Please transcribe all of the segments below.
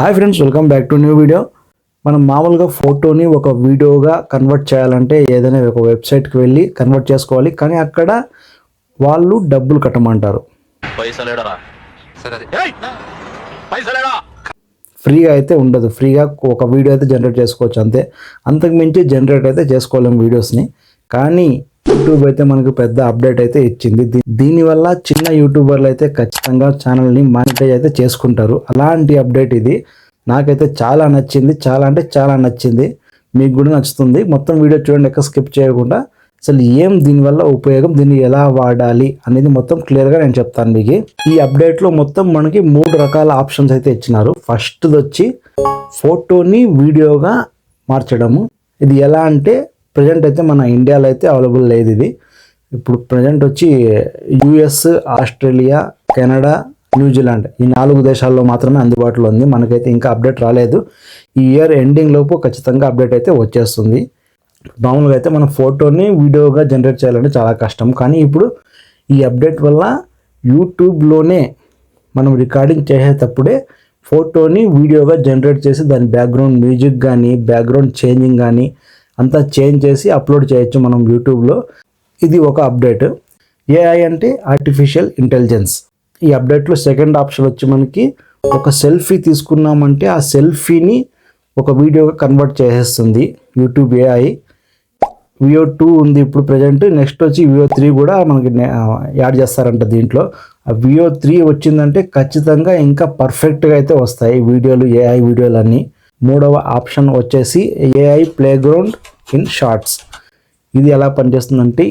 Hi friends welcome back to new video. మనం మామూలుగా ఫోటోని ఒక వీడియోగా కన్వర్ట్ చేయాలంటే ఏదైనా ఒక వెబ్సైట్కి వెళ్ళి కన్వర్ట్ చేసుకోవాలి. కానీ అక్కడ వాళ్ళు డబ్బులు కట్టమంటారు. ఫ్రీగా అయితే ఉండదు. ఫ్రీగా ఒక వీడియో అయితే జనరేట్ చేసుకోవచ్చు అంతే. అంతకు మించి జనరేట్ అయితే చేసుకోలేము వీడియోస్ని. కానీ యూట్యూబ్ అయితే మనకు పెద్ద అప్డేట్ అయితే ఇచ్చింది. దీనివల్ల చిన్న యూట్యూబర్లు అయితే ఖచ్చితంగా ఛానల్ని మానిటైజ్ అయితే చేసుకుంటారు. అలాంటి అప్డేట్ ఇది. నాకైతే చాలా నచ్చింది. చాలా అంటే చాలా నచ్చింది. మీకు కూడా నచ్చుతుంది. మొత్తం వీడియో చూడండి ఎక్కడ స్కిప్ చేయకుండా. అసలు ఏం దీనివల్ల ఉపయోగం? దీన్ని ఎలా వాడాలి అనేది మొత్తం క్లియర్గా నేను చెప్తాను మీకు. ఈ అప్డేట్లో మొత్తం మనకి మూడు రకాల ఆప్షన్స్ అయితే ఇచ్చినారు. ఫస్ట్ది వచ్చి ఫోటోని వీడియోగా మార్చడము. ఇది ఎలా అంటే ప్రజెంట్ అయితే మన ఇండియాలో అయితే అవైలబుల్ లేదు ఇది. ఇప్పుడు ప్రజెంట్ వచ్చి యుఎస్ ఆస్ట్రేలియా కెనడా న్యూజిలాండ్ ఈ నాలుగు దేశాల్లో మాత్రమే అందుబాటులో ఉంది. మనకైతే ఇంకా అప్డేట్ రాలేదు. ఈ ఇయర్ ఎండింగ్ లోపు ఖచ్చితంగా అప్డేట్ అయితే వచ్చేస్తుంది. మామూలుగా అయితే మనం ఫోటోని వీడియోగా జనరేట్ చేయాలంటే చాలా కష్టం. కానీ ఇప్పుడు ఈ అప్డేట్ వల్ల యూట్యూబ్లోనే మనం రికార్డింగ్ చేసేటప్పుడే ఫోటోని వీడియోగా జనరేట్ చేసి దాని బ్యాక్గ్రౌండ్ మ్యూజిక్ కానీ బ్యాక్గ్రౌండ్ చేంజింగ్ కానీ అంతా చేంజ్ చేసి అప్లోడ్ చేయొచ్చు మనం యూట్యూబ్లో. ఇది ఒక అప్డేట్. ఏఐ అంటే ఆర్టిఫిషియల్ ఇంటెలిజెన్స్ ఈ అప్డేట్లో సెకండ్ ఆప్షన్ వచ్చి మనకి ఒక సెల్ఫీ తీసుకున్నామంటే ఆ సెల్ఫీని ఒక వీడియోగా కన్వర్ట్ చేసేస్తుంది యూట్యూబ్ ఏఐ వియో టూ ఉంది ఇప్పుడు ప్రజెంట్ నెక్స్ట్ వచ్చి వియో త్రీ కూడా మనకి నే- యాడ్ చేస్తారంట దీంట్లో. ఆ వియో త్రీ వచ్చిందంటే ఖచ్చితంగా ఇంకా పర్ఫెక్ట్గా అయితే వస్తాయి వీడియోలు ఏఐ వీడియోలు అన్నీ మూడవ ఆప్షన్ వచ్చేసి AI playground in shorts. ఇది ఎలా పనిచేస్తుందంటే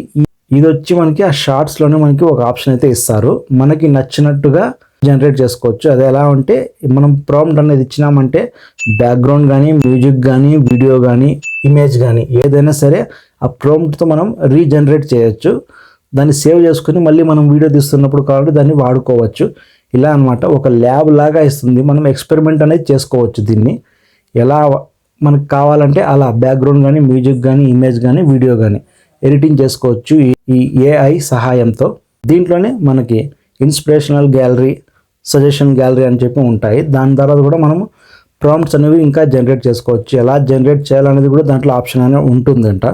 ఇది వచ్చి మనకి ఆ షార్ట్స్లోనే మనకి ఒక ఆప్షన్ అయితే ఇస్తారు. మనకి నచ్చినట్టుగా జనరేట్ చేసుకోవచ్చు. అది ఎలా అంటే మనం ప్రాంప్ట్ అనేది ఇచ్చినామంటే బ్యాక్గ్రౌండ్ కానీ మ్యూజిక్ కానీ వీడియో కానీ ఇమేజ్ కానీ ఏదైనా సరే ఆ ప్రాంప్ట్తో మనం రీజనరేట్ చేయొచ్చు. దాన్ని సేవ్ చేసుకుని మళ్ళీ మనం వీడియో తీస్తున్నప్పుడు కాబట్టి దాన్ని వాడుకోవచ్చు. ఇలా అన్నమాట. ఒక ల్యాబ్ లాగా ఇస్తుంది. మనం ఎక్స్పెరిమెంట్ అనేది చేసుకోవచ్చు దీన్ని. ఎలా మనకు కావాలంటే అలా బ్యాక్గ్రౌండ్ కానీ మ్యూజిక్ కానీ ఇమేజ్ కానీ వీడియో కానీ ఎడిటింగ్ చేసుకోవచ్చు ఈ- ఏఐ సహాయంతో. దీంట్లోనే మనకి ఇన్స్పిరేషనల్ గ్యాలరీ సజెషన్ గ్యాలరీ అని చెప్పి ఉంటాయి. దాని తర్వాత కూడా మనము ప్రాంప్ట్స్ అనేవి ఇంకా జనరేట్ చేసుకోవచ్చు. ఎలా జనరేట్ చేయాలనేది కూడా దాంట్లో ఆప్షన్ అనేది ఉంటుందంట.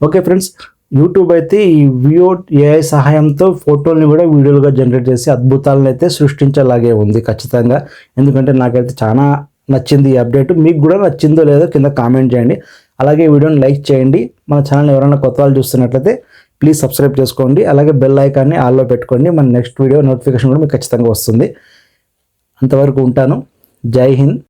ఓకే ఫ్రెండ్స్ యూట్యూబ్ అయితే ఈ వియో ఏఐ సహాయంతో ఫోటోల్ని కూడా వీడియోలుగా జనరేట్ చేసి అద్భుతాలను అయితే సృష్టించేలాగే ఉంది ఖచ్చితంగా. ఎందుకంటే నాకైతే చాలా నచ్చింది ఈ అప్డేట్. మీకు కూడా నచ్చిందో లేదో కింద కామెంట్ చేయండి. అలాగే ఈ వీడియోని లైక్ చేయండి. మన ఛానల్ ఎవరైనా కొత్త వాళ్ళు చూస్తున్నట్లయితే ప్లీజ్ సబ్స్క్రైబ్ చేసుకోండి. అలాగే బెల్ ఐకాన్ని ఆల్లో పెట్టుకోండి. మన నెక్స్ట్ వీడియో నోటిఫికేషన్ కూడా మీకు ఖచ్చితంగా వస్తుంది. అంతవరకు ఉంటాను. జై హింద్.